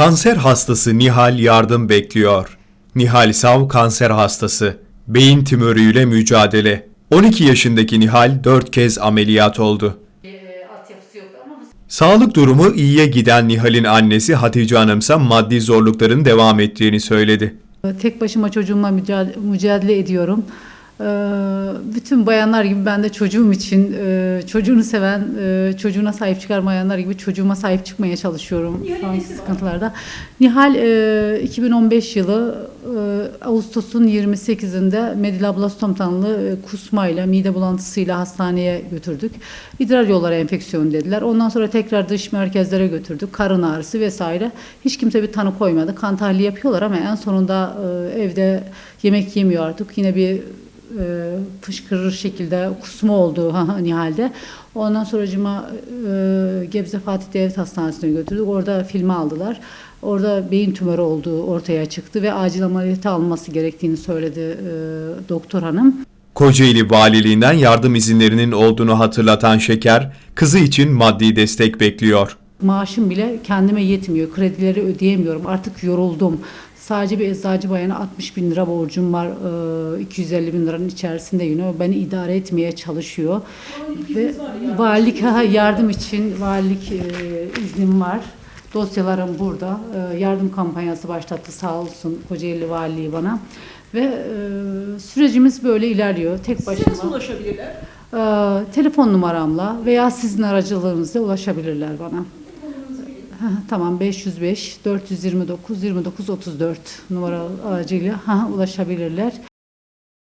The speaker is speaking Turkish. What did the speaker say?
Kanser hastası Nihal yardım bekliyor. Nihal Sav kanser hastası. Beyin tümörüyle mücadele. 12 yaşındaki Nihal 4 kez ameliyat oldu. Sağlık durumu iyiye giden Nihal'in annesi Hatice Hanımsa maddi zorlukların devam ettiğini söyledi. Tek başıma çocuğumla mücadele ediyorum. Ee, Bütün bayanlar gibi ben de çocuğum için e, çocuğunu seven, e, çocuğuna sahip çıkarmayanlar gibi çocuğuma sahip çıkmaya çalışıyorum şu anki sıkıntılarda. Nihal e, 2015 yılı e, Ağustos'un 28'inde meduloblastom tanılı kusmayla, mide bulantısıyla hastaneye götürdük. İdrar yolları enfeksiyonu dediler. Ondan sonra tekrar dış merkezlere götürdük. Karın ağrısı vesaire. Hiç kimse bir tanı koymadı. Kan tahlili yapıyorlar ama en sonunda evde yemek yemiyor artık. Yine bir e, fışkırır şekilde kusma oldu Nihal'de. Ondan sonra cuma e, Gebze Fatih Devlet Hastanesi'ne götürdük. Orada filmi aldılar. Orada beyin tümörü olduğu ortaya çıktı ve acil ameliyata alınması gerektiğini söyledi e, doktor hanım. Kocaeli Valiliğinden yardım izinlerinin olduğunu hatırlatan Şeker, kızı için maddi destek bekliyor. Maaşım bile kendime yetmiyor. Kredileri ödeyemiyorum. Artık yoruldum. Sadece bir eczacı bayana 60 bin lira borcum var. Ee, 250 bin liranın içerisinde yine beni idare etmeye çalışıyor. Ve valilik ha, yardım için valilik e, iznim var. Dosyalarım burada. Ee, yardım kampanyası başlattı sağ olsun Kocaeli Valiliği bana. Ve e, sürecimiz böyle ilerliyor. Tek Size başıma. nasıl ulaşabilirler? Ee, telefon numaramla veya sizin aracılığınızla ulaşabilirler bana. Tamam 505 429 29 34 numara aracıyla ha, ulaşabilirler.